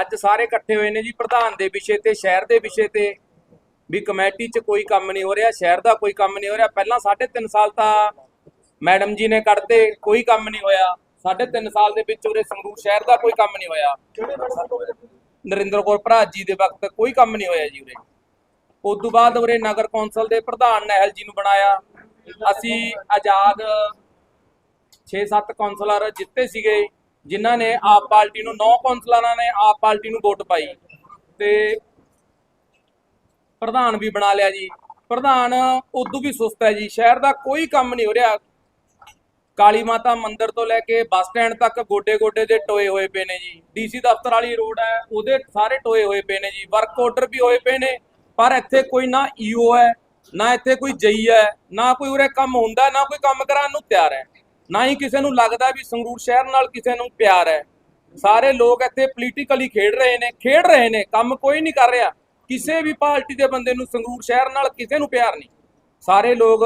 ਅੱਜ ਸਾਰੇ ਇਕੱਠੇ ਹੋਏ ਨੇ ਜੀ ਪ੍ਰਧਾਨ ਦੇ ਵਿਸ਼ੇ ਤੇ ਸ਼ਹਿਰ ਦੇ ਵਿਸ਼ੇ ਤੇ ਵੀ ਕਮੇਟੀ 'ਚ ਕੋਈ ਕੰਮ ਨਹੀਂ ਹੋ ਰਿਹਾ ਸ਼ਹਿਰ ਦਾ ਕੋਈ ਕੰਮ ਨਹੀਂ ਹੋ ਰਿਹਾ। ਪਹਿਲਾਂ 3.5 ਸਾਲ ਤਾਂ ਮੈਡਮ ਜੀ ਨੇ ਕੱਢਤੇ ਕੋਈ ਕੰਮ ਨਹੀਂ ਹੋਇਆ। 3.5 ਸਾਲ ਦੇ ਵਿੱਚ ਉਰੇ ਸੰਗਰੂਰ ਸ਼ਹਿਰ ਦਾ ਕੋਈ ਕੰਮ ਨਹੀਂ ਹੋਇਆ। ਨਰਿੰਦਰ ਕੌਰ ਭਰਾਜ ਜੀ ਦੇ ਵਕਤ ਕੋਈ ਕੰਮ ਨਹੀਂ ਹੋਇਆ ਜੀ ਉਰੇ। ਉਸ ਤੋਂ ਬਾਅਦ ਉਰੇ ਨਗਰ ਕੌਂਸਲ ਦੇ ਪ੍ਰਧਾਨ ਨਹਿਲ ਜੀ ਨੂੰ ਬਣਾਇਆ। ਅਸੀਂ ਆਜ਼ਾਦ 6-7 ਕੌਂਸਲਰ ਜਿੱਤੇ ਸੀਗੇ। ਜਿਨ੍ਹਾਂ ਨੇ ਆਪ ਪਾਰਟੀ ਨੂੰ ਨੌ ਕੌਂਸਲਰਾਂ ਨੇ ਆਪ ਪਾਰਟੀ ਨੂੰ ਵੋਟ ਪਾਈ ਤੇ ਪ੍ਰਧਾਨ ਵੀ ਬਣਾ ਲਿਆ ਜੀ। ਪ੍ਰਧਾਨ ਉਦੋਂ ਵੀ ਸੁਸਤ ਹੈ ਜੀ। ਸ਼ਹਿਰ ਦਾ ਕੋਈ ਕੰਮ ਨਹੀਂ ਹੋ ਰਿਹਾ। ਕਾਲੀ ਮਾਤਾ ਮੰਦਿਰ ਤੋਂ ਲੈ ਕੇ ਬੱਸ ਸਟੈਂਡ ਤੱਕ ਗੋਡੇ-ਗੋਡੇ ਦੇ ਟੋਏ ਹੋਏ ਪਏ ਨੇ ਜੀ। ਡੀਸੀ ਦਫ਼ਤਰ ਵਾਲੀ ਰੋਡ ਹੈ, ਉਹਦੇ ਸਾਰੇ ਟੋਏ ਹੋਏ ਪਏ ਨੇ ਜੀ। ਵਰਕ ਆਰਡਰ ਵੀ ਹੋਏ ਪਏ ਨੇ, ਪਰ ਇੱਥੇ ਕੋਈ ਨਾ ਈਓ ਹੈ, ਨਾ ਇੱਥੇ ਕੋਈ ਜਈ ਹੈ, ਨਾ ਕੋਈ ਉਰੇ ਕੰਮ ਹੁੰਦਾ, ਨਾ ਕੋਈ ਕੰਮ ਕਰਾਉਣ ਨੂੰ ਤਿਆਰ ਹੈ। ਨਾ ਹੀ ਕਿਸੇ ਨੂੰ ਲੱਗਦਾ ਵੀ ਸੰਗਰੂਰ ਸ਼ਹਿਰ ਨਾਲ ਕਿਸੇ ਨੂੰ ਪਿਆਰ ਹੈ। ਸਾਰੇ ਲੋਕ ਇੱਥੇ ਪੋਲੀਟੀਕਲੀ ਖੇਡ ਰਹੇ ਨੇ, ਖੇਡ ਰਹੇ ਨੇ, ਕੰਮ ਕੋਈ ਨਹੀਂ ਕਰ ਰਿਹਾ। ਕਿਸੇ ਵੀ ਪਾਰਟੀ ਦੇ ਬੰਦੇ ਨੂੰ ਸੰਗਰੂਰ ਸ਼ਹਿਰ ਨਾਲ ਕਿਸੇ ਨੂੰ ਪਿਆਰ ਨਹੀਂ। ਸਾਰੇ ਲੋਕ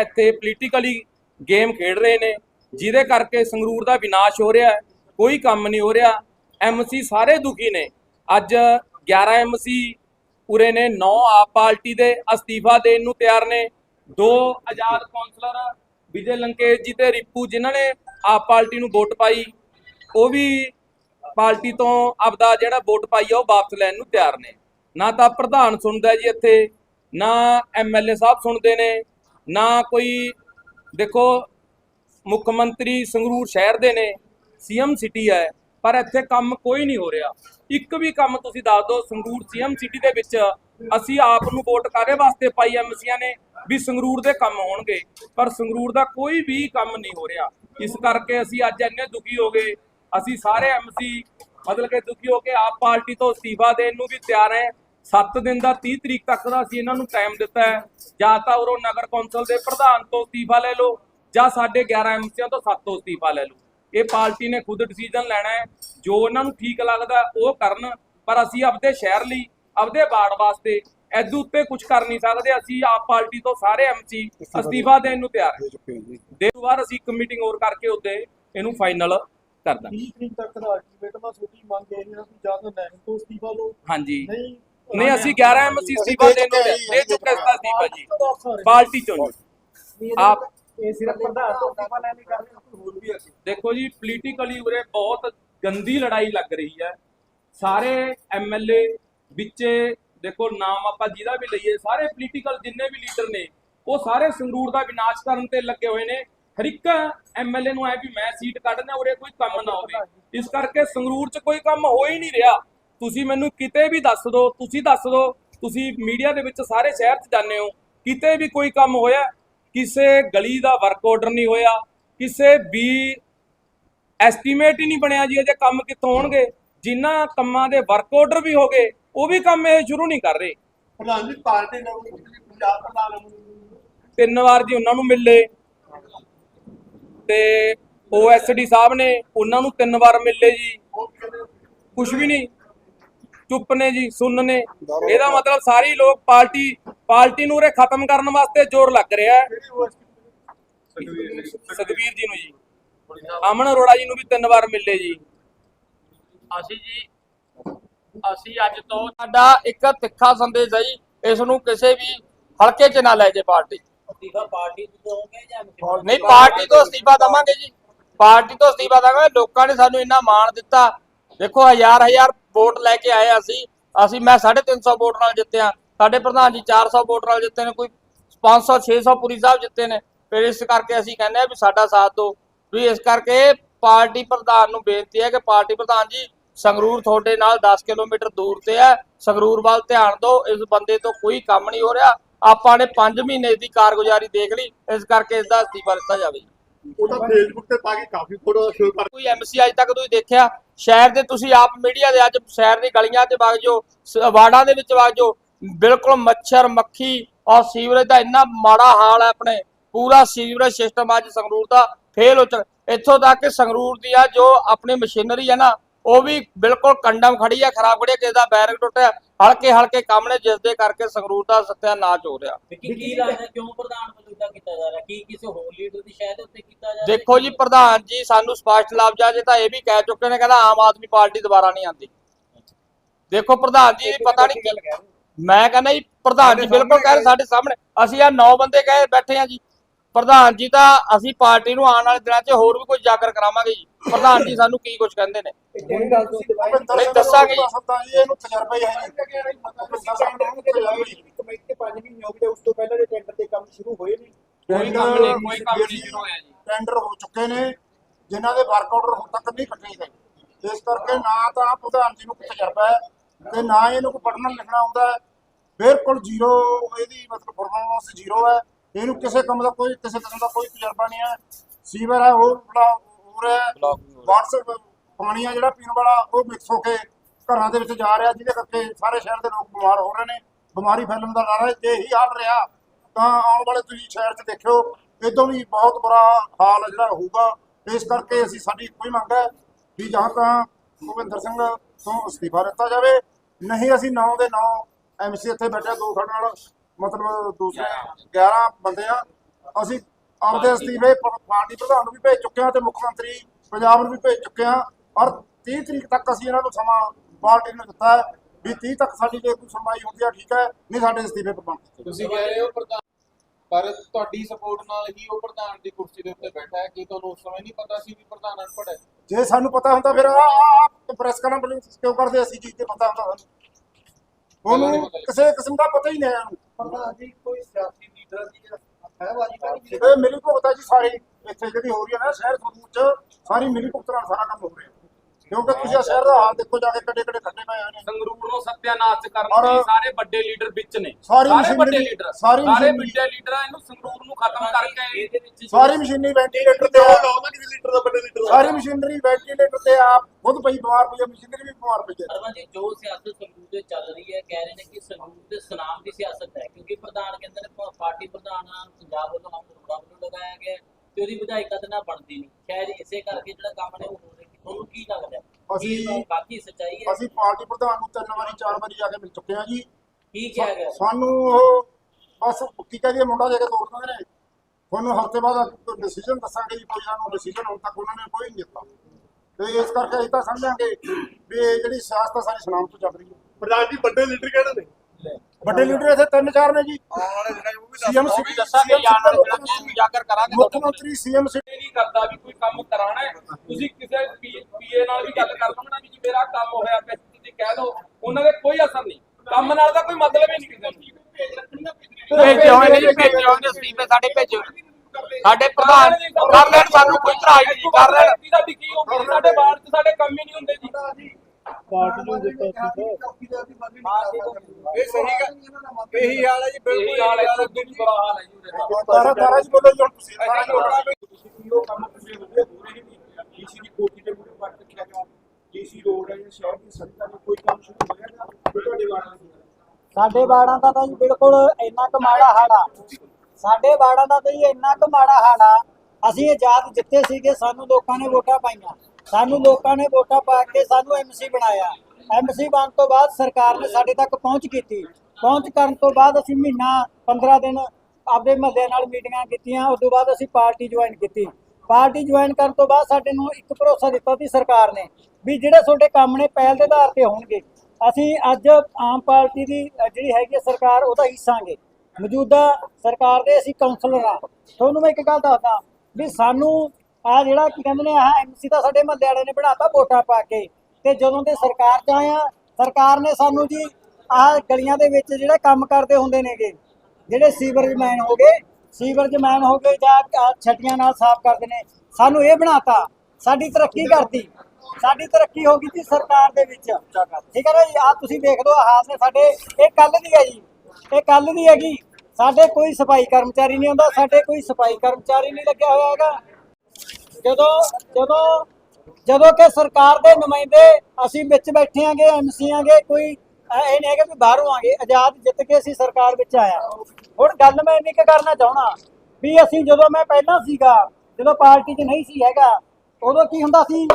ਇੱਥੇ ਪੋਲੀਟੀਕਲੀ ਗੇਮ ਖੇਡ ਰਹੇ ਨੇ, ਜਿਹਦੇ ਕਰਕੇ ਸੰਗਰੂਰ ਦਾ ਵਿਨਾਸ਼ ਹੋ ਰਿਹਾ ਹੈ, ਕੋਈ ਕੰਮ ਨਹੀਂ ਹੋ ਰਿਹਾ। ਐਮਸੀ ਸਾਰੇ ਦੁਖੀ ਨੇ। ਅੱਜ 11 ਐਮਸੀ ਉਰੇ ਨੇ 9 ਆਪ ਪਾਰਟੀ ਦੇ ਅਸਤੀਫਾ ਦੇਣ ਨੂੰ ਤਿਆਰ ਨੇ। ਦੋ ਆਜ਼ਾਦ ਕੌਂਸਲਰ ਵਿਜੇ ਲੰਕੇਸ਼ ਜੀ ਤੇ ਰਿਪੂ, ਜਿਨ੍ਹਾਂ ਨੇ ਆਪ ਪਾਰਟੀ ਨੂੰ ਵੋਟ ਪਾਈ, ਉਹ ਵੀ ਪਾਰਟੀ ਤੋਂ ਆਪਦਾ ਜਿਹੜਾ ਵੋਟ ਪਾਈ ਆ, ਉਹ ਵਾਪਸ ਲੈਣ ਨੂੰ ਤਿਆਰ ਨੇ। ਨਾ ਤਾਂ ਪ੍ਰਧਾਨ ਸੁਣਦਾ ਜੀ ਇੱਥੇ, ਨਾ ਐਮਐਲਏ ਸਾਹਿਬ ਸੁਣਦੇ ਨੇ, ਨਾ ਕੋਈ, ਦੇਖੋ, ਮੁੱਖ ਮੰਤਰੀ ਸੰਗਰੂਰ ਸ਼ਹਿਰ ਦੇ ਨੇ, ਸੀਐਮ ਸਿਟੀ ਹੈ ਪਰ ਇੱਥੇ ਕੰਮ ਕੋਈ ਨਹੀਂ ਹੋ ਰਿਹਾ। ਇੱਕ ਵੀ ਕੰਮ ਤੁਸੀਂ ਦੱਸ ਦਿਓ, ਸੰਗਰੂਰ ਸੀਐਮ ਸਿਟੀ ਦੇ ਵਿੱਚ ਅਸੀਂ ਆਪ ਨੂੰ ਵੋਟ ਕਾਰੇ ਵਾਸਤੇ ਪਾਈ ਐਮਸੀਆਂ ਨੇ? ਵੀ ਸੰਗਰੂਰ ਦੇ ਕੰਮ ਹੋਣਗੇ, ਪਰ ਸੰਗਰੂਰ ਦਾ ਕੋਈ ਵੀ ਕੰਮ ਨਹੀਂ ਹੋ ਰਿਹਾ। ਇਸ ਕਰਕੇ ਅਸੀਂ ਅੱਜ ਇੰਨੇ ਦੁਖੀ ਹੋ ਗਏ। ਅਸੀਂ ਸਾਰੇ ਐਮਸੀ ਮਤਲਬ ਕਿ ਦੁਖੀ ਹੋ ਕੇ ਆਪ ਪਾਰਟੀ ਤੋਂ ਅਸਤੀਫਾ ਦੇਣ ਨੂੰ ਵੀ ਤਿਆਰ ਹੈ। 7 ਦਿਨ ਦਾ 30 ਤਰੀਕ ਤੱਕ ਦਾ ਅਸੀਂ ਇਹਨਾਂ ਨੂੰ ਟਾਈਮ ਦਿੱਤਾ ਹੈ। ਜਾਂ ਤਾਂ ਉਰੋਂ ਨਗਰ ਕੌਂਸਲ ਦੇ ਪ੍ਰਧਾਨ ਤੋਂ ਅਸਤੀਫਾ ਲੈ ਲਓ, ਜਾਂ ਸਾਡੇ 11 ਐਮਸੀਆਂ ਤੋਂ 7 ਤੋਂ ਅਸਤੀਫਾ ਲੈ ਲਓ। ਇਹ ਪਾਰਟੀ ਨੇ ਖੁਦ ਡਿਸੀਜਨ ਲੈਣਾ ਹੈ। ਜੋ ਉਹਨਾਂ ਨੂੰ ਠੀਕ ਲੱਗਦਾ, ਉਹ ਕਰਨ। ਪਰ ਅਸੀਂ ਆਪਦੇ ਸ਼ਹਿਰ ਲਈ, ਆਪਦੇ ਬਾੜ ਵਾਸਤੇ ਐਦੂ ਉੱਤੇ ਕੁਝ ਕਰ ਨਹੀਂ ਸਕਦੇ ਅਸੀਂ ਆਪ ਪਾਰਟੀ ਤੋਂ ਸਾਰੇ ਐਮਸੀ ਅਸਤੀਫਾ ਦੇਣ ਨੂੰ ਤਿਆਰ ਹੈ ਦੇ ਵਾਰ ਅਸੀਂ ਇੱਕ ਮੀਟਿੰਗ ਹੋਰ ਕਰਕੇ ਉੱਤੇ ਇਹਨੂੰ ਫਾਈਨਲ ਕਰ ਦਾਂਗੇ। 30 ਤਰੀਕ ਤੱਕ ਦਾ ਅਲਟੀਮੇਟਮ ਆ ਛੋਟੀ ਮੰਗ ਇਹ ਹੈ ਜਾਂ ਤਾਂ ਨਹਿਰ ਤੋਂ ਅਸਤੀਫਾ ਲਓ। ਹਾਂਜੀ। ਨਹੀਂ ਨਹੀਂ ਅਸੀਂ 11 ਐਮਸੀ ਅਸਤੀਫਾ ਦੇਣ ਨੂੰ ਤਿਆਰ- ਦੇ ਚੁੱਕੇ ਇਸ ਦਾ ਅਸਤੀਫਾ ਜੀ। ਪਾਰਟੀ ਚੋਂ ਜੀ। ਆਪ ਇਹ ਸਿਰਫ ਪ੍ਰਧਾਨ ਤੋਂ ਅਸਤੀਫਾ ਲੈਣ ਲਈ ਕਰ ਰਹੇ ਕੋਈ ਹੋਰ ਵੀ ਅਸੀਂ ਦੇਖੋ ਜੀ ਪੋਲੀਟੀਕਲੀ ਉਰੇ ਬਹੁਤ ਗੰਦੀ ਲੜਾਈ ਲੱਗ ਰਹੀ ਹੈ। ਸਾਰੇ ਐਮਐਲਏ ਵਿੱਚ ਦੇਖੋ ਨਾਮ ਆਪਾਂ ਜਿਹਦਾ ਵੀ ਲਈਏ, ਸਾਰੇ ਪੋਲੀਟੀਕਲ ਜਿੰਨੇ ਵੀ ਲੀਡਰ ਨੇ, ਉਹ ਸਾਰੇ ਸੰਗਰੂਰ ਦਾ ਵਿਨਾਸ਼ ਕਰਨ ਤੇ ਲੱਗੇ ਹੋਏ ਨੇ। ਹਰ ਇੱਕ ਐਮਐਲਏ ਨੂੰ ਐ ਵੀ ਮੈਂ ਸੀਟ ਕੱਢਣਾ ਉਰੇ ਕੋਈ ਕੰਮ ਨਾ ਹੋਵੇ। ਇਸ ਕਰਕੇ ਸੰਗਰੂਰ 'ਚ ਕੋਈ ਕੰਮ ਹੋ ਹੀ ਨਹੀਂ ਰਿਹਾ। ਤੁਸੀਂ ਮੈਨੂੰ ਕਿਤੇ ਵੀ ਦੱਸ ਦਿਓ ਤੁਸੀਂ ਦੱਸ ਦਿਓ ਤੁਸੀਂ ਮੀਡੀਆ ਦੇ ਵਿੱਚ ਸਾਰੇ ਸ਼ਹਿਰ 'ਚ ਜਾਂਦੇ ਹੋ, ਕਿਤੇ ਵੀ ਕੋਈ ਕੰਮ ਹੋਇਆ, ਕਿਸੇ ਗਲੀ ਦਾ ਵਰਕ ਆਰਡਰ ਨਹੀਂ ਹੋਇਆ, ਕਿਸੇ ਵੀ ਐਸਟੀਮੇਟ ਹੀ ਨਹੀਂ ਬਣਿਆ ਜੀ, ਅਜੇ ਕੰਮ ਕਿੱਥੋਂ ਹੋਣਗੇ? ਜਿਨ੍ਹਾਂ ਕੰਮਾਂ ਦੇ ਵਰਕ ਆਰਡਰ ਵੀ ਹੋ ਗਏ ਉਹ ਵੀ ਕੰਮ ਇਹ ਸ਼ੁਰੂ ਨਹੀਂ ਕਰ ਰਹੇ। ਪ੍ਰਧਾਨ ਜੀ ਪਾਰਟੀ ਨੇ ਪੰਜਾਬ ਪ੍ਰਧਾਨ ਨੂੰ ਤਿੰਨ ਵਾਰ ਜੀ ਉਹਨਾਂ ਨੂੰ ਮਿਲੇ। ਤੇ ਓਐਸਡੀ ਸਾਹਿਬ ਨੇ ਉਹਨਾਂ ਨੂੰ ਤਿੰਨ ਵਾਰ ਮਿਲੇ ਜੀ। ਕੁਝ ਵੀ ਨਹੀਂ। ਚੁੱਪ ਨੇ ਜੀ ਸੁਣਨ ਨੇ। ਇਹਦਾ ਮਤਲਬ ਸਾਰੀ ਲੋਕ ਪਾਰਟੀ ਪਾਰਟੀ ਨੂੰ ਉਰੇ ਖਤਮ ਕਰਨ ਵਾਸਤੇ ਜ਼ੋਰ ਲੱਗ ਰਿਹਾ ਹੈ। ਸਤਵੀਰ ਜੀ ਨੂੰ ਜੀ। ਅਮਨ ਅਰੋੜਾ ਜੀ ਨੂੰ ਵੀ ਤਿੰਨ ਵਾਰ ਮਿਲੇ ਜੀ। ਅਸੀਂ ਜੀ ਅਸੀਂ ਅੱਜ ਤੋਂ ਸਾਡਾ ਇੱਕ ਤਿੱਖਾ ਸੰਦੇਸ਼ ਹੈ ਜੀ ਇਸ ਨੂੰ ਕਿਸੇ ਵੀ ਹਲਕੇ 'ਚ ਨਾ ਲੈ ਜੇ ਪਾਰਟੀ। ਅਸਤੀਫਾ ਪਾਰਟੀ ਤੋਂ ਦੋਗੇ ਜਾਂ ਨਹੀਂ ਪਾਰਟੀ ਤੋਂ ਅਸਤੀਫਾ ਦਵਾਂਗੇ ਜੀ। ਪਾਰਟੀ ਤੋਂ ਅਸਤੀਫਾ ਦਵਾਂਗੇ। ਲੋਕਾਂ ਨੇ ਸਾਨੂੰ ਇੰਨਾ ਮਾਣ ਦਿੱਤਾ। ਦੇਖੋ ਹਜ਼ਾਰ ਹਜ਼ਾਰ ਵੋਟ ਲੈ ਕੇ ਆਏ ਅਸੀਂ। ਅਸੀਂ ਮੈਂ 350 ਵੋਟ ਨਾਲ ਜਿੱਤਿਆ। ਸਾਡੇ ਪ੍ਰਧਾਨ ਜੀ 400 ਵੋਟ ਨਾਲ ਜਿੱਤੇ ਨੇ ਕੋਈ 500 600 ਪੁਰੀ ਸਾਹਿਬ ਜਿੱਤੇ ਨੇ। ਫਿਰ ਇਸ ਕਰਕੇ ਅਸੀਂ ਕਹਿੰਦੇ ਆ ਵੀ ਸਾਡਾ ਸਾਥ ਦਿਓ। ਵੀ ਇਸ ਕਰਕੇ ਪਾਰਟੀ ਪ੍ਰਧਾਨ ਨੂੰ ਬੇਨਤੀ ਹੈ ਕਿ ਪਾਰਟੀ ਪ੍ਰਧਾਨ ਜੀ ਸੰਗਰੂਰ ਤੁਹਾਡੇ ਨਾਲ 10 ਕਿਲੋਮੀਟਰ ਦੂਰ ਤੇ ਹੈ। ਸੰਗਰੂਰ ਵੱਲ ਧਿਆਨ ਦਿਓ ਇਸ ਬੰਦੇ ਤੋਂ ਕੋਈ ਕੰਮ ਨਹੀਂ ਹੋ ਰਿਹਾ। ਆਪਾਂ ਨੇ 5 ਮਹੀਨੇ ਦੀ ਕਾਰਗੁਜ਼ਾਰੀ ਦੇਖ ਲਈ ਇਸ ਕਰਕੇ ਇਸ ਦਾ ਅਸਤੀਫਾ ਦਿੱਤਾ ਜਾਵੇ। ਉਹ ਤਾਂ ਫੇਸਬੁੱਕ ਤੇ ਪਾ ਕੇ ਕਾਫੀ ਫੋਟੋ ਸ਼ੇਅਰ ਕਰ ਕੋਈ ਐਮਸੀ ਅੱਜ ਤੱਕ ਤੁਸੀਂ ਦੇਖਿਆ? ਸ਼ਹਿਰ ਦੇ ਤੁਸੀਂ ਆਪ ਮੀਡੀਆ ਦੇ ਅੱਜ ਸ਼ਹਿਰ ਦੀ ਗਲੀਆਂ 'ਚ ਵਗ ਜਾਓ ਵਾਰਡਾਂ ਦੇ ਵਿੱਚ ਵਗ ਜਾਓ ਬਿਲਕੁਲ ਮੱਛਰ ਮੱਖੀ ਔਰ ਸੀਵਰੇਜ ਦਾ ਇੰਨਾ ਮਾੜਾ ਹਾਲ ਹੈ ਆਪਣੇ। ਪੂਰਾ ਸੀਵਰੇਜ ਸਿਸਟਮ ਅੱਜ ਸੰਗਰੂਰ ਦਾ ਫੇਲ ਹੋ ਚੁੱਕਾ ਇੱਥੋਂ ਤੱਕ ਕਿ ਸੰਗਰੂਰ ਦੀ ਆ ਜੋ ਆਪਣੀ ਮਸ਼ੀਨਰੀ ਹੈ ਨਾ ਉਹ ਵੀ ਬਿਲਕੁਲ ਕੰਡਮ ਖੜੀ ਹੈ ਖਰਾਬ ਖੜੀ ਹੈ ਕਿਸੇ ਦਾ ਬੈਰਿੰਗ ਟੁੱਟਿਆ। ਹਲਕੇ ਹਲਕੇ ਕੰਮ ਨੇ ਜਿਸ ਦੇ ਕਰਕੇ ਸੰਗਰੂਰ ਦਾ ਸੱਤਿਆਨਾਸ਼ ਹੋ ਰਿਹਾ। ਕੀ ਕੀ ਲੱਗਦਾ ਕਿਉਂ ਪ੍ਰਧਾਨ ਵੱਲੋਂ ਇਦਾਂ ਕੀਤਾ ਜਾ ਰਿਹਾ? ਕੀ ਕਿਸੇ ਹੋਰ ਲੀਡਰ ਦੀ ਸ਼ਾਇਦ ਉੱਤੇ ਕੀਤਾ ਜਾ ਰਿਹਾ? ਦੇਖੋ ਜੀ ਪ੍ਰਧਾਨ ਜੀ ਸਾਨੂੰ ਸਪਸ਼ਟ ਲਫ਼ਜ਼ਾਂ 'ਚ ਤਾਂ ਇਹ ਵੀ ਕਹਿ ਚੁੱਕੇ ਨੇ ਕਹਿੰਦਾ ਆਮ ਆਦਮੀ ਪਾਰਟੀ ਦੁਬਾਰਾ ਨਹੀਂ ਆਉਂਦੀ। ਦੇਖੋ ਪ੍ਰਧਾਨ ਜੀ ਪਤਾ ਨਹੀਂ ਕੀ ਮੈਂ ਕਹਿੰਦਾ ਜੀ ਪ੍ਰਧਾਨ ਜੀ ਬਿਲਕੁਲ ਕਹਿ ਰਹੇ ਸਾਡੇ ਸਾਹਮਣੇ। ਅਸੀਂ ਆ 9 ਬੰਦੇ ਕਹੇ ਬੈਠੇ ਆ ਜੀ। ਪ੍ਰਧਾਨ ਜੀ ਤਾਂ ਅਸੀਂ ਪਾਰਟੀ ਨੂੰ ਆਉਣ ਵਾਲੇ ਦਿਨਾਂ 'ਚ ਹੋਰ ਵੀ ਕੁਝ ਜਾਗਰ ਕਰਾਵਾਂਗੇ ਜੀ। ਪ੍ਰਧਾਨ ਜੀ ਸਾਨੂੰ ਕੀ ਕੁਝ ਕਹਿੰਦੇ ਨੇ? ਨਹੀਂ, ਦੱਸਾਂਗੇ ਜੀ। ਤਾਂ ਜੀ ਇਹਨੂੰ ਤਜਰਬਾ ਹੀ ਹੈ ਜੀ। ਭੁਪਿੰਦਰ ਸਿੰਘ ਨੂੰ ਤਜਰਬਾ ਹੀ ਕਮੇਟੀ ਤੇ 5 ਮਹੀਨੇ ਹੋ ਗਏ ਉਸ ਤੋਂ ਪਹਿਲਾਂ ਦੇ ਟੈਂਡਰ ਤੇ ਕੰਮ ਸ਼ੁਰੂ ਹੋਏ ਨਹੀਂ। ਕੋਈ ਕੰਮ ਨਹੀਂ ਕੋਈ ਕੰਮ ਨਹੀਂ ਸ਼ੁਰੂ ਹੋਇਆ ਜੀ। ਟੈਂਡਰ ਹੋ ਚੁੱਕੇ ਨੇ ਜਿਨ੍ਹਾਂ ਦੇ ਵਰਕ ਆਰਡਰ ਹੁਣ ਤੱਕ ਨਹੀਂ ਕੱਟੇ ਗਏ। ਇਸ ਕਰਕੇ ਨਾ ਤਾਂ ਪ੍ਰਧਾਨ ਜੀ ਨੂੰ ਕੋਈ ਤਜਰਬਾ ਹੈ ਤੇ ਨਾ ਇਹਨੂੰ ਕੋਈ ਪੜ੍ਹਨਾ ਲਿਖਣਾ ਆਉਂਦਾ ਹੈ। ਬਿਲਕੁਲ ਜ਼ੀਰੋ ਇਹਦੀ ਮਤਲਬ ਪਰਫਾਰਮੈਂਸ ਜ਼ੀਰੋ ਹੈ। ਇਹਨੂੰ ਕਿਸੇ ਕੰਮ ਦਾ ਕੋਈ ਕਿਸੇ ਕਿਸਮ ਦਾ ਕੋਈ ਤਜਰਬਾ ਨਹੀਂ ਹੈ। ਸੀਵਰ ਹੈ ਉਹ ਬੜਾ ਹੋ। ਰਿਹਾ ਹੈ। ਵਾਟਸ ਪਾਣੀ ਆ ਜਿਹੜਾ ਪੀਣ ਵਾਲਾ ਉਹ ਮਿਕਸ ਹੋ ਕੇ ਘਰਾਂ ਦੇ ਵਿੱਚ ਜਾ ਰਿਹਾ ਜਿਹਦੇ ਕਰਕੇ ਸਾਰੇ ਸ਼ਹਿਰ ਦੇ ਲੋਕ ਬਿਮਾਰ ਹੋ ਰਹੇ ਨੇ। ਬਿਮਾਰੀ ਫੈਲਣ ਦਾ ਡਰ ਹੈ। ਜੇ ਇਹੀ ਹਾਲ ਰਿਹਾ ਤਾਂ ਆਉਣ ਵਾਲੇ ਤੁਸੀਂ ਸ਼ਹਿਰ 'ਚ ਦੇਖਿਓ ਇਦੋਂ ਵੀ ਬਹੁਤ ਬੁਰਾ ਹਾਲ ਜਿਹੜਾ ਹੋਊਗਾ। ਇਸ ਕਰਕੇ ਅਸੀਂ ਸਾਡੀ ਕੋਈ ਮੰਗ ਹੈ ਵੀ ਜਾਂ ਤਾਂ ਭੁਪਿੰਦਰ ਸਿੰਘ ਤੋਂ ਅਸਤੀਫਾ ਦਿੱਤਾ ਜਾਵੇ। ਨਹੀਂ ਅਸੀਂ 9 ਦੇ 9 ਐਮਸੀ ਇੱਥੇ ਬੈਠੇ ਦੋ ਸਾਡੇ ਨਾਲ। ਮਤਲਬ ਦੂਸਰੇ 11 ਬੰਦੇ ਆ ਅਸੀਂ ਆਪਦੇ ਅਸਤੀਫੇ ਪਾਰਟੀ ਪ੍ਰਧਾਨ ਨੂੰ ਵੀ ਭੇਜ ਚੁੱਕੇ ਹਾਂ ਤੇ ਮੁੱਖ ਮੰਤਰੀ ਪੰਜਾਬ ਨੂੰ ਵੀ ਭੇਜ ਚੁੱਕੇ ਹਾਂ। ਔਰ 30 ਤਰੀਕ ਤੱਕ ਅਸੀਂ ਇਹਨਾਂ ਨੂੰ ਸਮਾਂ ਪਾਰਟੀ ਨੂੰ ਦਿੱਤਾ ਹੈ। ਵੀ 30 ਤੱਕ ਸਾਡੀ ਜੇ ਕੋਈ ਸੁਣਵਾਈ ਹੁੰਦੀ ਹੈ ਠੀਕ ਹੈ ਨਹੀਂ ਸਾਡੇ ਅਸਤੀਫੇ ਪ੍ਰਬੰਧ ਤੁਸੀਂ ਕਹਿ ਰਹੇ ਹੋ ਪ੍ਰਧਾਨ ਪਰ ਤੁਹਾਡੀ ਸਪੋਰਟ ਨਾਲ ਹੀ ਉਹ ਪ੍ਰਧਾਨ ਦੀ ਕੁਰਸੀ ਦੇ ਉੱਤੇ ਬੈਠਾ ਹੈ। ਕਿ ਤੁਹਾਨੂੰ ਉਸ ਸਮੇਂ ਨਹੀਂ ਪਤਾ ਸੀ ਵੀ ਪ੍ਰਧਾਨ ਅਨਪੜ੍ਹ ਹੈ? ਜੇ ਸਾਨੂੰ ਪਤਾ ਹੁੰਦਾ ਫਿਰ ਆ ਪ੍ਰੈਸ ਕਾਨਫਰੰਸ ਕਿਉਂ ਕਰਦੇ ਅਸੀਂ ਚੀਜ਼ ਤੇ ਪਤਾ ਹੁੰਦਾ ਸਾਨੂੰ। ਉਹਨੂੰ ਕਿਸੇ ਕਿਸਮ ਦਾ ਪਤਾ ਹੀ ਨਹੀਂ ਹੈ ਉਹਨੂੰ ਜੀ ਕੋਈ ਸਿਆਸੀ ਲੀਡਰ ਦੀ ਹੈ ਵਾਜੀ ਇਹ ਮਿਲੀ ਭੁਗਤ ਹੈ ਜੀ ਸਾਰੀ। ਇੱਥੇ ਜਿਹੜੀ ਹੋ ਰਹੀ ਹੈ ਨਾ, ਸ਼ਹਿਰ ਸੰਗਰੂਰ ਚ ਸਾਰੀ ਮਿਲੀ ਭੁਗਤ ਨਾਲ ਸਾਰਾ ਕੰਮ ਹੋ ਰਿਹਾ। ਕਿਉਂਕਿ ਤੁਸੀਂ ਆਹ ਸ਼ਹਿਰ ਦਾ ਹਾਲ ਦੇਖੋ ਜਾ ਕੇ ਕੱਡੇ ਕੱਡੇ ਖੱਡੇ ਪਏ ਹੋਏ ਨੇ। ਸੰਗਰੂਰ ਨੂੰ ਸੱਤਿਆਨਾਸ਼ ਕਰਨ ਔਰ ਲਈ ਸਾਰੇ ਵੱਡੇ ਲੀਡਰ ਵਿੱਚ ਨੇ। ਸਾਰੀ ਵੱਡੇ ਲੀਡਰ। ਸਾਰੀ ਵੱਡੇ ਲੀਡਰ ਆ, ਇਹਨੂੰ ਸੰਗਰੂਰ ਨੂੰ ਖਤਮ ਕਰਕੇ ਇਹਦੇ ਵਿੱਚ ਸਾਰੀ ਮਸ਼ੀਨਰੀ ਵੈਂਟੀਲੇਟਰ ਤੇ ਲੀਟਰ ਦਾ ਵੱਡੇ ਲੀਟਰ ਸਾਰੀ ਮਸ਼ੀਨਰੀ ਵੈਂਟੀਲੇਟਰ ਤੇ ਆਪ ਖੁਦ ਪਈ ਬਿਮਾਰ ਪਈ ਮਸ਼ੀਨਰੀ ਵੀ ਬਿਮਾਰ ਪਈ ਹੈ ਅਰਮਨ ਜੀ ਜੋ ਸਿਆਸਤ ਸੰਗਰੂਰ ਦੇ ਚੱਲ ਰਹੀ ਹੈ ਕਹਿ ਰਹੇ ਨੇ ਕਿ ਸੰਗਰੂਰ ਦੇ ਸੁਨਾਮ ਦੀ ਸਿਆਸਤ ਹੈ ਕਿਉਂਕਿ ਪ੍ਰਧਾਨ ਕਹਿੰਦੇ ਨੇ ਪਾ- ਪਾਰਟੀ ਪ੍ਰਧਾਨ ਪੰਜਾਬ ਵੱਲੋਂ ਹਮ ਰੋੜਾ ਵੱਲੋਂ ਲਗਾਇਆ ਗਿਆ ਹੈ ਤੇ ਉਹਦੀ ਵਿਧਾਇਕਾ ਦੇ ਨਾਲ ਬਣਦੀ ਨਹੀਂ। ਸ਼ਾਇਦ ਇਸੇ ਕਰਕੇ ਜਿਹੜਾ ਕੰਮ ਨੇ ਉਹ ਹੋ ਤੁਹਾਨੂੰ ਕੀ ਲੱਗਦਾ? ਅਸੀਂ- ਕੀ ਬਾਕੀ ਸੱਚਾਈ ਹੈ। ਅਸੀਂ ਪਾਰਟੀ ਪ੍ਰਧਾਨ ਨੂੰ ਤਿੰਨ ਵਾਰੀ ਚਾਰ ਵਾਰੀ ਜਾ ਕੇ ਮਿਲ ਚੁੱਕੇ ਹਾਂ ਜੀ। ਕੀ ਕਿਹਾ ਗਿਆ? ਸਾਨੂੰ ਉਹ ਬਸ ਕੀ ਕਹਦੇ ਮੁੰਡਾ ਦੇ ਕੇ ਤੋੜ ਦਿੰਦੇ ਨੇ। ਤੁਹਾਨੂੰ ਹਫ਼ਤੇ ਬਾਅਦ ਡਿਸੀਜਨ ਦੱਸਾਂਗੇ ਜੀ ਕੋਈ ਸਾਨੂੰ ਡਿਸੀਜਨ ਹੁਣ ਤੱਕ ਉਹਨਾਂ ਨੇ ਕੋਈ ਨਹੀਂ ਦਿੱਤਾ। ਤੇ ਇਸ ਕਰਕੇ ਅਸੀਂ ਤਾਂ ਸਮਝਾਂਗੇ ਵੀ ਇਹ ਜਿਹੜੀ ਸਿਆਸਤ ਸਾਰੀ ਸੁਨਾਮ ਤੋਂ ਚੱਲ ਰਹੀ ਹੈ। ਪ੍ਰਧਾਨ ਜੀ ਵੱਡੇ ਲੀਡਰ ਕਿਹੜੇ ਨੇ? ਵੱਡੇ ਲੀਡਰ ਇੱਥੇ ਤਿੰਨ ਚਾਰ ਨੇ ਜੀ। ਆਉਣ ਵਾਲੇ ਦਿਨਾਂ 'ਚ ਉਹ ਵੀ ਸੀਐਮ ਉਹ ਵੀ ਦੱਸਾਂਗੇ ਜਾਣ ਵਾਲੇ ਦਿਨਾਂ 'ਚ ਉਜਾਗਰ ਕਰਾਂਗੇ। ਮੁੱਖ ਤੁਹਾਡੇ ਮੰਤਰੀ ਸੀਐਮ ਇਹ ਨਹੀਂ ਕਰਦਾ ਵੀ ਕੋਈ ਕੰਮ ਕਰਾਣਾ ਹੈ। ਤੁਸੀਂ ਕਿਸੇ ਪੀਏ ਨਾਲ ਵੀ ਗੱਲ ਕਰ ਲਓ ਨਾ ਵੀ ਜੀ ਮੇਰਾ ਕੰਮ ਹੋਇਆ ਪਿਆ ਤੁਸੀਂ ਕਹਿ ਦਿਓ ਉਹਨਾਂ ਦੇ ਕੋਈ ਅਸਰ ਨਹੀਂ। ਕੰਮ ਨਾਲ ਤਾਂ ਕੋਈ ਮਤਲਬ ਹੀ ਨਹੀਂ ਕਿਸੇ ਨੂੰ। ਭੇਜੇ ਹੋਏ ਨੇ ਜੀ ਭੇਜੇ ਹੋਏ ਨੇ ਅਸਤੀਫੇ ਸਾਡੇ ਭੇਜੇ ਹੋਏ ਨੇ। ਸਾਡੇ ਪ੍ਰਧਾਨ ਕਰ ਲੈਣ ਸਾਨੂੰ ਕੋਈ ਇਤਰਾਜ਼ ਨਹੀਂ ਕਰ ਲੈਣ। ਸਾਡੀ ਕੀ ਹੋਊਗੀ ਸਾਡੇ ਬਾਹਰ ਚ ਸਾਡੇ ਕੰਮ ਹੀ ਨਹੀਂ ਹੁੰਦੇ ਜੀ। ਪਾਰਟੀ ਨੂੰ ਦਿੱਤਾ ਸੀ ਇਹ ਸਹੀ ਗੱਲ ਇਹੀ ਹਾਲ ਹੈ ਜੀ ਬਿਲਕੁਲ ਇਹੀ ਹਾਲ ਹੈ ਜੀ ਉਦੋਂ ਵੀ ਬੁਰਾ ਹਾਲ ਹੈ ਜੀ ਉਹਦੇ ਦਾ ਤਾਰਾ ਤਾਰਾ ਜੀ ਬੋਲੋ ਜੀ ਹੁਣ ਤੁਸੀਂ। ਤਾਰਾ ਜੀ ਬੋਲੋ ਉਹ ਕੰਮ ਤੁਸੀਂ ਵਧੀਆ ਹੋ ਰਹੇ ਨਹੀਂ ਡੀਸੀ ਦੀ ਕੋਠੀ ਦੇ ਮੂਹਰੇ ਪੱਟ ਰੱਖਿਆ ਗਿਆ। ਡੀਸੀ ਰੋਡ ਹੈ ਜਾਂ ਸ਼ਹਿਰ ਦੀ ਸੜਕਾਂ ਦੇ ਕੋਈ ਕੰਮ ਸ਼ੁਰੂ ਹੋ ਗਿਆ ਕੋਈ ਤੁਹਾਡੇ ਵਾਰਡ ਦਾ ਸਾਡੇ ਬਾੜਾਂ ਦਾ ਤਾਂ ਜੀ ਬਿਲਕੁਲ ਇੰਨਾ ਕੁ ਮਾੜਾ ਹਾਲ ਆ। ਸਾਡੇ ਬਾੜਾਂ ਦਾ ਤਾਂ ਜੀ ਇੰਨਾ ਕੁ ਮਾੜਾ ਹਾਲ ਆ। ਅਸੀਂ ਆਜ਼ਾਦ ਜਿੱਤੇ ਸੀਗੇ ਸਾਨੂੰ ਲੋਕਾਂ ਨੇ ਵੋਟਾਂ ਪਾਈਆਂ। ਸਾਨੂੰ ਲੋਕਾਂ ਨੇ ਵੋਟਾਂ ਪਾ ਕੇ ਸਾਨੂੰ ਐਮਸੀ ਬਣਾਇਆ। ਐਮਸੀ ਬਣ ਤੋਂ ਬਾਅਦ ਸਰਕਾਰ ਨੇ ਸਾਡੇ ਤੱਕ ਪਹੁੰਚ ਕੀਤੀ। ਪਹੁੰਚ ਕਰਨ ਤੋਂ ਬਾਅਦ ਅਸੀਂ ਮਹੀਨਾ 15 ਦਿਨ ਆਪਦੇ ਮਹੱਲੇ ਨਾਲ ਮੀਟਿੰਗਾਂ ਕੀਤੀਆਂ। ਉਸ ਤੋਂ ਬਾਅਦ ਅਸੀਂ ਪਾਰਟੀ ਜੁਆਇਨ ਕੀਤੀ। ਪਾਰਟੀ ਜੁਆਇਨ ਕਰਨ ਤੋਂ ਬਾਅਦ ਸਾਡੇ ਨੂੰ ਇੱਕ ਭਰੋਸਾ ਦਿੱਤਾ ਸੀ ਸਰਕਾਰ ਨੇ ਵੀ ਜਿਹੜੇ ਤੁਹਾਡੇ ਕੰਮ ਨੇ ਪਹਿਲ ਦੇ ਆਧਾਰ ਤੇ ਹੋਣਗੇ। ਅਸੀਂ ਅੱਜ ਆਮ ਪਾਰਟੀ ਦੀ ਜਿਹੜੀ ਹੈਗੀ ਹੈ ਸਰਕਾਰ, ਉਹਦਾ ਹਿੱਸਾਂਗੇ ਮੌਜੂਦਾ ਸਰਕਾਰ ਦੇ ਅਸੀਂ ਕਾਉਂਸਲਰ ਆ ਤੁਹਾਨੂੰ ਮੈਂ ਇੱਕ ਗੱਲ ਦੱਸਦਾ ਵੀ ਸਾਨੂੰ ਆ ਜਿਹੜਾ ਕੀ ਕਹਿੰਦੇ ਨੇ, ਆਹ ਐਮਸੀ ਤਾਂ ਸਾਡੇ ਮਹੱਲੇ ਵਾਲੇ ਨੇ ਬਣਾਤਾ ਵੋਟਾਂ ਪਾ ਕੇ। ਤੇ ਜਦੋਂ ਦੇ ਸਰਕਾਰ ਚ ਆਇਆ ਸਰਕਾਰ ਨੇ ਸਾਨੂੰ ਜੀ ਆਹ ਗਲੀਆਂ ਦੇ ਵਿੱਚ ਜਿਹੜਾ ਕੰਮ ਕਰਦੇ ਹੁੰਦੇ ਨੇਗੇ, ਜਿਹੜੇ ਸੀਵਰੇਜ ਮੈਨ ਹੋ ਗਏ, ਸੀਵਰੇਜ ਮੈਨ ਹੋ ਗਏ ਜਾਂ ਆਹ ਨਾਲ ਸਾਫ਼ ਕਰਦੇ ਨੇ, ਸਾਨੂੰ ਇਹ ਬਣਾਤਾ, ਸਾਡੀ ਤਰੱਕੀ ਕਰਤੀ। ਸਾਡੀ ਤਰੱਕੀ ਹੋ ਗਈ ਜੀ ਸਰਕਾਰ ਦੇ ਵਿੱਚ। ਠੀਕ ਹੈ ਨਾ ਜੀ? ਆ ਤੁਸੀਂ ਦੇਖ ਲਓ ਹਾਲ ਨੇ ਸਾਡੇ, ਇਹ ਕੱਲ ਦੀ ਹੈ ਜੀ। ਇਹ ਕੱਲ ਦੀ ਹੈਗੀ। ਸਾਡੇ ਕੋਈ ਸਫ਼ਾਈ ਕਰਮਚਾਰੀ ਨਹੀਂ ਹੁੰਦਾ ਸਾਡੇ ਕੋਈ ਸਫ਼ਾਈ ਕਰਮਚਾਰੀ ਨਹੀਂ ਲੱਗਿਆ ਹੋਇਆ ਹੈਗਾ। ਜਦੋਂ ਜਦੋਂ ਜਦੋਂ ਕਿ ਸਰਕਾਰ ਦੇ ਨੁਮਾਇੰਦੇ ਅਸੀਂ ਵਿੱਚ ਬੈਠੇ ਆਂਗੇ ਐਮਸੀ ਆਂਗੇ, ਕੋਈ ਇਹ ਨਹੀਂ ਹੈਗਾ ਵੀ ਬਾਹਰੋਂ ਆਂਗੇ, ਆਜ਼ਾਦ ਜਿੱਤ ਕੇ ਅਸੀਂ ਸਰਕਾਰ ਵਿੱਚ ਆਇਆ ਹੁਣ ਗੱਲ ਮੈਂ ਇੰਨੀ ਕੁ ਕਰਨਾ ਚਾਹਣਾ ਵੀ ਅਸੀਂ ਜਦੋਂ ਮੈਂ ਪਹਿਲਾਂ ਸੀਗਾ, ਜਦੋਂ ਪਾਰਟੀ 'ਚ ਨਹੀਂ ਸੀ ਹੈਗਾ, ਉਦੋਂ ਕੀ ਹੁੰਦਾ ਸੀ?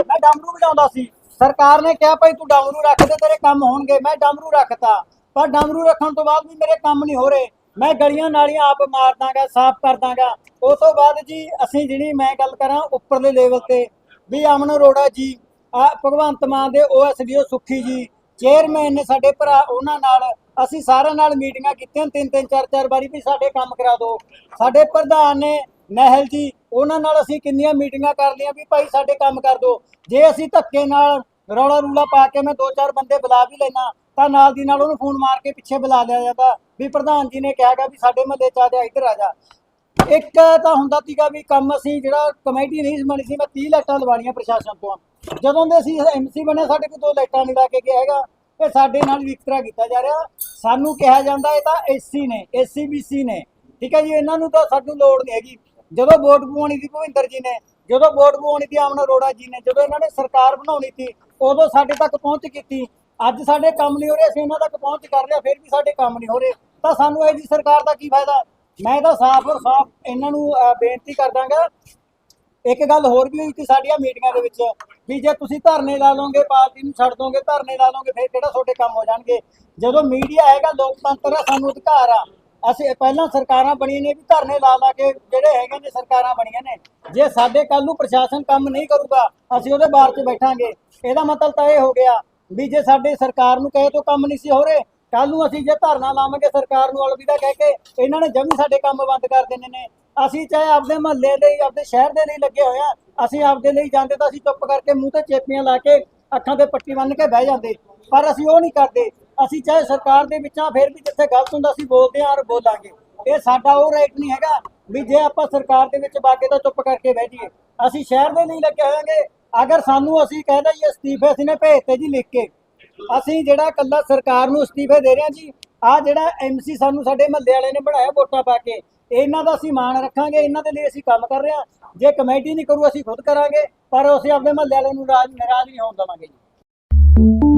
ਮੈਂ ਡਮਰੂ ਵਜਾਉਂਦਾ ਸੀ। ਸਰਕਾਰ ਨੇ ਕਿਹਾ ਭਾਈ ਤੂੰ ਡਮਰੂ ਰੱਖ ਦੇ, ਤੇਰੇ ਕੰਮ ਹੋਣਗੇ, ਮੈਂ ਡਮਰੂ ਰੱਖਤਾ। ਪਰ ਡਮਰੂ ਰੱਖਣ ਤੋਂ ਬਾਅਦ ਵੀ ਮੇਰੇ ਕੰਮ ਨਹੀਂ ਹੋ ਰਹੇ। ਮੈਂ ਗਲੀਆਂ ਨਾਲੀਆਂ ਆਪ ਮਾਰ ਦਾਂਗਾ, ਸਾਫ਼ ਕਰ ਦਾਂਗਾ। ਉਸ ਤੋਂ ਬਾਅਦ ਜੀ, ਅਸੀਂ ਜਿਹੜੀ ਮੈਂ ਗੱਲ ਕਰਾਂ ਉੱਪਰਲੇ ਲੈਵਲ ਤੇ, ਵੀ ਅਮਨ ਅਰੋੜਾ ਜੀ, ਆ ਭਗਵੰਤ ਮਾਨ ਦੇ ਓਐਸਡੀਓ ਸੁੱਖੀ ਜੀ ਚੇਅਰਮੈਨ ਨੇ ਸਾਡੇ ਭਰਾ ਉਹਨਾਂ ਨਾਲ, ਅਸੀਂ ਸਾਰਿਆਂ ਨਾਲ ਮੀਟਿੰਗਾਂ ਕੀਤੀਆਂ ਤਿੰਨ ਤਿੰਨ ਚਾਰ ਚਾਰ ਵਾਰੀ ਵੀ ਸਾਡੇ ਕੰਮ ਕਰਾ ਦਿਓ ਸਾਡੇ ਪ੍ਰਧਾਨ ਨੇ ਨਹਿਲ ਜੀ, ਉਹਨਾਂ ਨਾਲ ਅਸੀਂ ਕਿੰਨੀਆਂ ਮੀਟਿੰਗਾਂ ਕਰ ਲਈਆਂ, ਵੀ ਭਾਈ ਸਾਡੇ ਕੰਮ ਕਰ ਦਿਓ ਜੇ ਅਸੀਂ ਧੱਕੇ ਨਾਲ ਰੌਲਾ ਰੂਲਾ ਪਾ ਕੇ ਮੈਂ ਦੋ ਚਾਰ ਬੰਦੇ ਬੁਲਾ ਵੀ ਲੈਣਾ ਤਾਂ ਨਾਲ ਦੀ ਨਾਲ ਉਹਨੂੰ ਫੋਨ ਮਾਰ ਕੇ ਪਿੱਛੇ ਬੁਲਾ ਲਿਆ ਜਾਂਦਾ ਵੀ ਪ੍ਰਧਾਨ ਜੀ ਨੇ ਕਿਹਾਗਾ ਵੀ ਸਾਡੇ ਮਹੱਲੇ ਚ ਆ ਜਾ, ਇੱਧਰ ਆ ਜਾ। ਇੱਕ ਤਾਂ ਹੁੰਦਾ ਸੀਗਾ ਵੀ ਕੰਮ ਅਸੀਂ ਜਿਹੜਾ ਕਮੇਟੀ ਨਹੀਂ ਬਣੀ ਸੀ, ਮੈਂ 30 ਲਾਈਟਾਂ ਲਵਾਉਣੀਆਂ ਪ੍ਰਸ਼ਾਸਨ ਤੋਂ। ਜਦੋਂ ਦੇ ਅਸੀਂ ਐਮਸੀ ਬਣੇ, ਸਾਡੇ ਕੋਲ ਦੋ ਲਾਈਟਾਂ ਨਹੀਂ ਲਾ ਕੇ ਗਿਆ ਹੈਗਾ। ਇਹ ਸਾਡੇ ਨਾਲ ਵਿਤਕਰਾ ਕੀਤਾ ਜਾ ਰਿਹਾ। ਸਾਨੂੰ ਕਿਹਾ ਜਾਂਦਾ ਇਹ ਤਾਂ ਏਸੀ ਨੇ, ਏਸੀਬੀਸੀ ਨੇ। ਠੀਕ ਹੈ ਜੀ, ਇਹਨਾਂ ਨੂੰ ਤਾਂ ਸਾਨੂੰ ਲੋੜ ਨਹੀਂ ਹੈਗੀ। ਜਦੋਂ ਵੋਟ ਪਵਾਉਣੀ ਸੀ ਭੁਪਿੰਦਰ ਜੀ ਨੇ, ਜਦੋਂ ਵੋਟ ਪਵਾਉਣੀ ਸੀ ਆਮਨ ਅਰੋੜਾ ਜੀ ਨੇ, ਜਦੋਂ ਇਹਨਾਂ ਨੇ ਸਰਕਾਰ ਬਣਾਉਣੀ ਸੀ, ਉਦੋਂ ਸਾਡੇ ਤੱਕ ਪਹੁੰਚ ਕੀਤੀ। ਅੱਜ ਸਾਡੇ ਕੰਮ ਨਹੀਂ ਹੋ ਰਹੇ ਅਸੀਂ ਉਹਨਾਂ ਤੱਕ ਪਹੁੰਚ ਕਰ ਲਿਆ ਫਿਰ ਵੀ ਸਾਡੇ ਕੰਮ ਨਹੀਂ ਹੋ ਰਹੇ। ਤਾਂ ਸਾਨੂੰ ਇਹ ਜੀ ਸਰਕਾਰ ਦਾ ਕੀ ਫਾਇਦਾ? ਮੈਂ ਤਾਂ ਸਾਫ਼ ਔਰ ਸਾਫ਼ ਇਹਨਾਂ ਨੂੰ ਅਹ, ਬੇਨਤੀ ਕਰਦਾਂਗਾ ਇੱਕ ਗੱਲ ਹੋਰ ਵੀ ਹੋਈ ਸੀ ਸਾਡੀਆਂ ਮੀਟਿੰਗਾਂ ਦੇ ਵਿੱਚ ਵੀ ਜੇ ਤੁਸੀਂ ਧਰਨੇ ਲਾ ਲਓਗੇ ਪਾਰਟੀ ਨੂੰ ਛੱਡ ਦੋਗੇ ਧਰਨੇ ਲਾ ਲਓਗੇ ਫਿਰ ਕਿਹੜਾ ਤੁਹਾਡੇ ਕੰਮ ਹੋ ਜਾਣਗੇ? ਜਦੋਂ ਮੀਡੀਆ ਹੈਗਾ ਲੋਕਤੰਤਰ ਹੈ ਸਾਨੂੰ ਅਧਿਕਾਰ ਆ। ਅਸੀਂ ਪਹਿਲਾਂ ਸਰਕਾਰਾਂ ਬਣੀਆਂ ਨੇ ਵੀ ਧਰਨੇ ਲਾ ਲਾ ਕੇ ਜਿਹੜੇ ਹੈਗੇ ਨੇ ਸਰਕਾਰਾਂ ਬਣੀਆਂ ਨੇ। ਜੇ ਸਾਡੇ ਕੱਲ ਨੂੰ ਪ੍ਰਸ਼ਾਸਨ ਕੰਮ ਨਹੀਂ ਕਰੂਗਾ ਅਸੀਂ ਉਹਦੇ ਬਾਹਰ 'ਚ ਬੈਠਾਂਗੇ। ਇਹਦਾ ਮਤਲਬ ਤਾਂ ਇਹ ਹੋ ਗਿਆ ਵੀ ਜੇ ਸਾਡੇ ਸਰਕਾਰ ਨੂੰ ਕਹੇ ਤੋਂ ਕੰਮ ਨਹੀਂ ਸੀ ਹੋ ਰਹੇ ਕੱਲ ਨੂੰ ਅਸੀਂ ਜੇ ਧਰਨਾ ਲਾਵਾਂਗੇ ਸਰਕਾਰ ਨੂੰ ਅਲਵਿਦਾ ਕਹਿ ਕੇ, ਇਹਨਾਂ ਨੇ ਜਮੀ ਸਾਡੇ ਕੰਮ ਬੰਦ ਕਰ ਦੇਣੇ ਨੇ। ਅਸੀਂ ਚਾਹੇ ਆਪਦੇ ਮਹੱਲੇ ਲਈ ਆਪਦੇ ਸ਼ਹਿਰ ਦੇ ਲਈ ਲੱਗੇ ਹੋਏ ਆ ਅਸੀਂ ਆਪਦੇ ਲਈ ਜਾਂਦੇ ਤਾਂ ਅਸੀਂ ਚੁੱਪ ਕਰਕੇ ਮੂੰਹ ਤੇ ਚੇਪੀਆਂ ਲਾ ਕੇ ਅੱਖਾਂ ਤੇ ਪੱਟੀ ਬੰਨ੍ਹ ਕੇ ਬਹਿ ਜਾਂਦੇ, ਪਰ ਅਸੀਂ ਉਹ ਨਹੀਂ ਕਰਦੇ। ਅਸੀਂ ਚਾਹੇ ਸਰਕਾਰ ਦੇ ਵਿੱਚ ਫਿਰ ਵੀ ਜਿੱਥੇ ਗਲਤ ਹੁੰਦਾ ਅਸੀਂ ਬੋਲਦੇ ਹਾਂ ਔਰ ਬੋਲਾਂਗੇ। ਇਹ ਸਾਡਾ ਉਹ ਰਾਈਟ ਨਹੀਂ ਹੈਗਾ ਵੀ ਜੇ ਆਪਾਂ ਸਰਕਾਰ ਦੇ ਵਿੱਚ ਬਾਗੇ ਤਾਂ ਚੁੱਪ ਕਰਕੇ ਬਹਿ ਜਾਈਏ। ਅਸੀਂ ਸ਼ਹਿਰ ਦੇ ਲਈ ਲੱਗੇ ਹੋਵਾਂਗੇ ਅਗਰ ਸਾਨੂੰ ਅਸੀਂ ਕਹਿੰਦੇ ਜੀ ਅਸਤੀਫੇ ਅਸੀਂ ਨੇ ਭੇਜਤੇ ਜੀ ਲਿਖ ਕੇ, ਅਸੀਂ ਜਿਹੜਾ ਕੱਲਾ ਸਰਕਾਰ ਨੂੰ ਅਸਤੀਫੇ ਦੇ ਰਹੇ ਹਾਂ ਜੀ ਆ ਜਿਹੜਾ ਐਮਸੀ ਸਾਨੂੰ ਸਾਡੇ ਮਹੱਲੇ ਵਾਲੇ ਨੇ ਬਣਾਇਆ ਵੋਟਾਂ ਪਾ ਕੇ, ਇਹਨਾਂ ਦਾ ਅਸੀਂ ਮਾਣ ਰੱਖਾਂਗੇ, ਇਹਨਾਂ ਦੇ ਲਈ ਅਸੀਂ ਕੰਮ ਕਰ ਰਹੇ ਹਾਂ। ਜੇ ਕਮੇਟੀ ਨਹੀਂ ਕਰੂ, ਅਸੀਂ ਖੁਦ ਕਰਾਂਗੇ, ਪਰ ਅਸੀਂ ਆਪਣੇ ਮਹੱਲੇ ਵਾਲੇ ਨੂੰ ਰਾਜ ਨਾਰਾਜ਼ ਨਹੀਂ ਹੋਣ ਦੇਵਾਂਗੇ ਜੀ।